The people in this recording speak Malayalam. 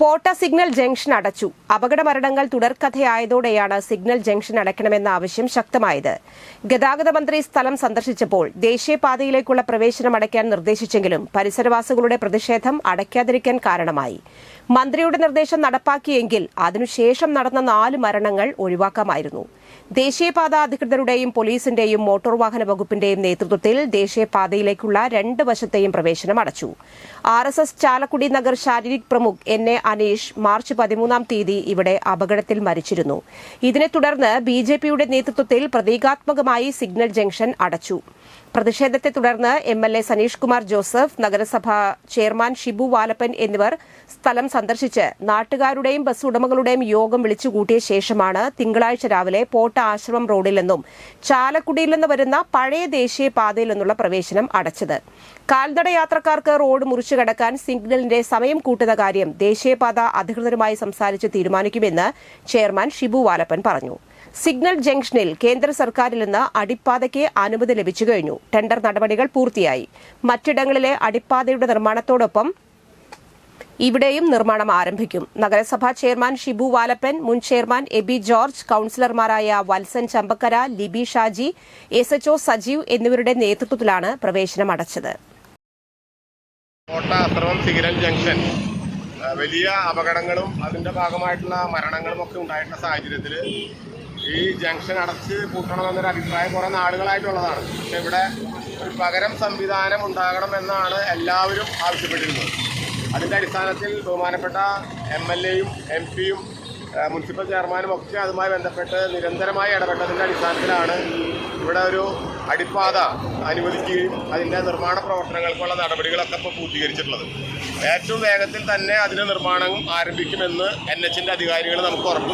പോട്ട സിഗ്നൽ ജംഗ്ഷൻ അടച്ചു. അപകട മരണങ്ങൾ തുടർക്കഥയായതോടെയാണ് സിഗ്നൽ ജംഗ്ഷൻ അടയ്ക്കണമെന്ന ആവശ്യം ശക്തമായത്. ഗതാഗത മന്ത്രി സ്ഥലം സന്ദർശിച്ചപ്പോൾ ദേശീയപാതയിലേക്കുള്ള പ്രവേശനം അടയ്ക്കാൻ നിർദ്ദേശിച്ചെങ്കിലും പരിസരവാസികളുടെ പ്രതിഷേധം അടയ്ക്കാതിരിക്കാൻ കാരണമായി. മന്ത്രിയുടെ നിർദ്ദേശം നടപ്പാക്കിയെങ്കിൽ അതിനുശേഷം നടന്ന നാല് മരണങ്ങൾ ഒഴിവാക്കാമായിരുന്നു. ദേശീയപാത അധികൃതരുടെയും പോലീസിന്റെയും മോട്ടോർ വാഹന വകുപ്പിന്റെയും നേതൃത്വത്തിൽ ദേശീയപാതയിലേക്കുള്ള രണ്ട് വശത്തെയും പ്രവേശനം അടച്ചു. R S S Chalakudy Nagar Sharirik പ്രമുഖ് N A Aneesh March പതിമൂന്നാം തീയതി ഇവിടെ അപകടത്തിൽ മരിച്ചിരുന്നു. ഇതിനെ തുടർന്ന് ബി ജെ പിയുടെ നേതൃത്വത്തിൽ പ്രതീകാത്മകമായി സിഗ്നൽ ജംഗ്ഷൻ അടച്ചു. പ്രതിഷേധത്തെ തുടർന്ന് M L A Sanish Kumar Joseph നഗരസഭാ ചെയർമാൻ ഷിബു വാലപ്പൻ എന്നിവർ സ്ഥലം സന്ദർശിച്ച് നാട്ടുകാരുടെയും ബസ് ഉടമകളുടെയും യോഗം വിളിച്ചുകൂട്ടിയ ശേഷമാണ് തിങ്കളാഴ്ച രാവിലെ പോട്ട ആശ്രമം റോഡിൽ നിന്നും ചാലക്കുടിയിൽ നിന്ന് വരുന്ന പഴയ ദേശീയ പാതയിൽ നിന്നുള്ള പ്രവേശനം അടച്ചത്. കാൽനട യാത്രക്കാർക്ക് റോഡ് മുറിച്ചു കടക്കാൻ സിഗ്നലിന്റെ സമയം കൂട്ടുന്ന കാര്യം ദേശീയപാത അധികൃതരുമായി സംസാരിച്ച് തീരുമാനിക്കുമെന്ന് ചെയർമാൻ ഷിബു വാലപ്പൻ പറഞ്ഞു. സിഗ്നൽ ജംഗ്ഷനിൽ കേന്ദ്ര സർക്കാരിൽ നിന്ന് അടിപ്പാതയ്ക്ക് അനുമതി ലഭിച്ചു കഴിഞ്ഞു. ടെൻഡർ നടപടികൾ പൂർത്തിയായി. മറ്റിടങ്ങളിലെ അടിപ്പാതയുടെ നിർമ്മാണത്തോടൊപ്പം ഇവിടെയും നിർമ്മാണം ആരംഭിക്കും. നഗരസഭാ ചെയർമാൻ ഷിബു വാലപ്പൻ മുൻ chairman AB George കൌൺസിലർമാരായ Valsan Chambakkara Libi Shaji S H O Sajeev എന്നിവരുടെ നേതൃത്വത്തിലാണ് പ്രവേശനം അടച്ചത്. സിഗ്നൽ ജംഗ്ഷൻ വലിയ അപകടങ്ങളും അതിന്റെ ഭാഗമായിട്ടുള്ള മരണങ്ങളും ഒക്കെ ഉണ്ടായിട്ടുള്ള സാഹചര്യത്തിൽ ഈ ജംഗ്ഷൻ അടച്ച് പൂട്ടണമെന്നൊരു അഭിപ്രായം കുറേ നാളുകളായിട്ടുള്ളതാണ്. പക്ഷെ ഇവിടെ ഒരു പകരം സംവിധാനം ഉണ്ടാകണം എന്നാണ് എല്ലാവരും ആവശ്യപ്പെട്ടിരുന്നത്. അതിന്റെ അടിസ്ഥാനത്തിൽ ബഹുമാനപ്പെട്ട എം എൽ എയും എം പിയും മുനിസിപ്പൽ ചെയർമാനും ഒക്കെ അതുമായി ബന്ധപ്പെട്ട് നിരന്തരമായി ഇടപെട്ടതിന്റെ അടിസ്ഥാനത്തിലാണ് ഇവിടെ ഒരു അടിപ്പാത അനുവദിക്കുകയും അതിന്റെ നിർമ്മാണ പ്രവർത്തനങ്ങൾക്കുള്ള നടപടികളൊക്കെ ഇപ്പോൾ പൂർത്തീകരിച്ചിട്ടുള്ളത്. ഏറ്റവും വേഗത്തിൽ തന്നെ അതിന്റെ നിർമ്മാണം ആരംഭിക്കുമെന്ന് എൻ എച്ചിന്റെ അധികാരികൾ നമുക്ക് ഉറപ്പ്